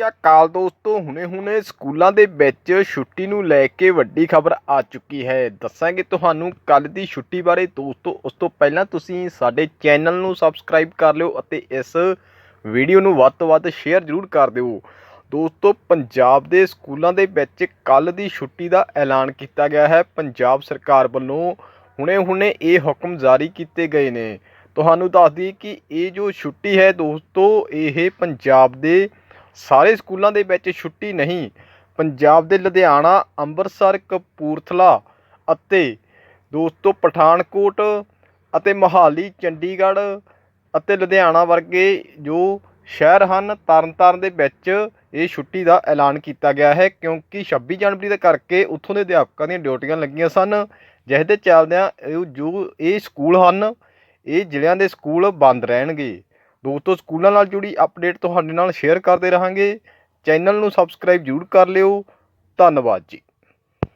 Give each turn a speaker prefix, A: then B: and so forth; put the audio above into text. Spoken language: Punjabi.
A: ਕੀ ਅਕਾਲ ਦੋਸਤੋ ਹੁਣੇ-ਹੁਣੇ ਸਕੂਲਾਂ ਦੇ ਵਿੱਚ ਛੁੱਟੀ ਨੂੰ ਲੈ ਕੇ ਵੱਡੀ ਖਬਰ ਆ ਚੁੱਕੀ ਹੈ। ਦੱਸਾਂਗੇ ਤੁਹਾਨੂੰ ਕੱਲ ਦੀ ਛੁੱਟੀ ਬਾਰੇ। ਦੋਸਤੋ, ਉਸ ਤੋਂ ਪਹਿਲਾਂ ਤੁਸੀਂ ਸਾਡੇ ਚੈਨਲ ਨੂੰ ਸਬਸਕ੍ਰਾਈਬ ਕਰ ਲਿਓ ਅਤੇ ਇਸ ਵੀਡੀਓ ਨੂੰ ਵੱਧ ਤੋਂ ਵੱਧ ਸ਼ੇਅਰ ਜ਼ਰੂਰ ਕਰ ਦਿਓ। ਦੋਸਤੋ, ਪੰਜਾਬ ਦੇ ਸਕੂਲਾਂ ਦੇ ਵਿੱਚ ਕੱਲ ਦੀ ਛੁੱਟੀ ਦਾ ਐਲਾਨ ਕੀਤਾ ਗਿਆ ਹੈ। ਪੰਜਾਬ ਸਰਕਾਰ ਵੱਲੋਂ ਹੁਣੇ-ਹੁਣੇ ਇਹ ਹੁਕਮ ਜਾਰੀ ਕੀਤੇ ਗਏ ਨੇ। ਤੁਹਾਨੂੰ ਦੱਸ ਦਈਏ ਕਿ ਇਹ ਜੋ ਛੁੱਟੀ ਹੈ ਦੋਸਤੋ, ਇਹ ਪੰਜਾਬ ਦੇ ਸਾਰੇ ਸਕੂਲਾਂ ਦੇ ਵਿੱਚ ਛੁੱਟੀ ਨਹੀਂ। ਪੰਜਾਬ ਦੇ ਲੁਧਿਆਣਾ, ਅੰਮ੍ਰਿਤਸਰ, ਕਪੂਰਥਲਾ ਅਤੇ ਦੋਸਤੋ ਪਠਾਨਕੋਟ ਅਤੇ ਮੋਹਾਲੀ, ਚੰਡੀਗੜ੍ਹ ਅਤੇ ਲੁਧਿਆਣਾ ਵਰਗੇ ਜੋ ਸ਼ਹਿਰ ਹਨ, ਤਰਨਤਾਰਨ ਦੇ ਵਿੱਚ ਇਹ ਛੁੱਟੀ ਦਾ ਐਲਾਨ ਕੀਤਾ ਗਿਆ ਹੈ ਕਿਉਂਕਿ 26 ਜਨਵਰੀ ਦੇ ਕਰਕੇ ਉੱਥੋਂ ਦੇ ਅਧਿਆਪਕਾਂ ਦੀਆਂ ਡਿਊਟੀਆਂ ਲੱਗੀਆਂ ਸਨ ਜਿਹਦੇ ਚੱਲਦਿਆਂ ਜੋ ਇਹ ਸਕੂਲ ਹਨ, ਇਹ ਜ਼ਿਲ੍ਹਿਆਂ ਦੇ ਸਕੂਲ ਬੰਦ ਰਹਿਣਗੇ। ਦੋਸਤੋ, ਸਕੂਲਾਂ ਨਾਲ ਜੁੜੀ ਅਪਡੇਟ ਤੁਹਾਡੇ ਨਾਲ ਸ਼ੇਅਰ ਕਰਦੇ ਰਹਾਂਗੇ। ਚੈਨਲ ਨੂੰ ਸਬਸਕ੍ਰਾਈਬ ਜ਼ਰੂਰ ਕਰ ਲਿਓ। ਧੰਨਵਾਦ ਜੀ।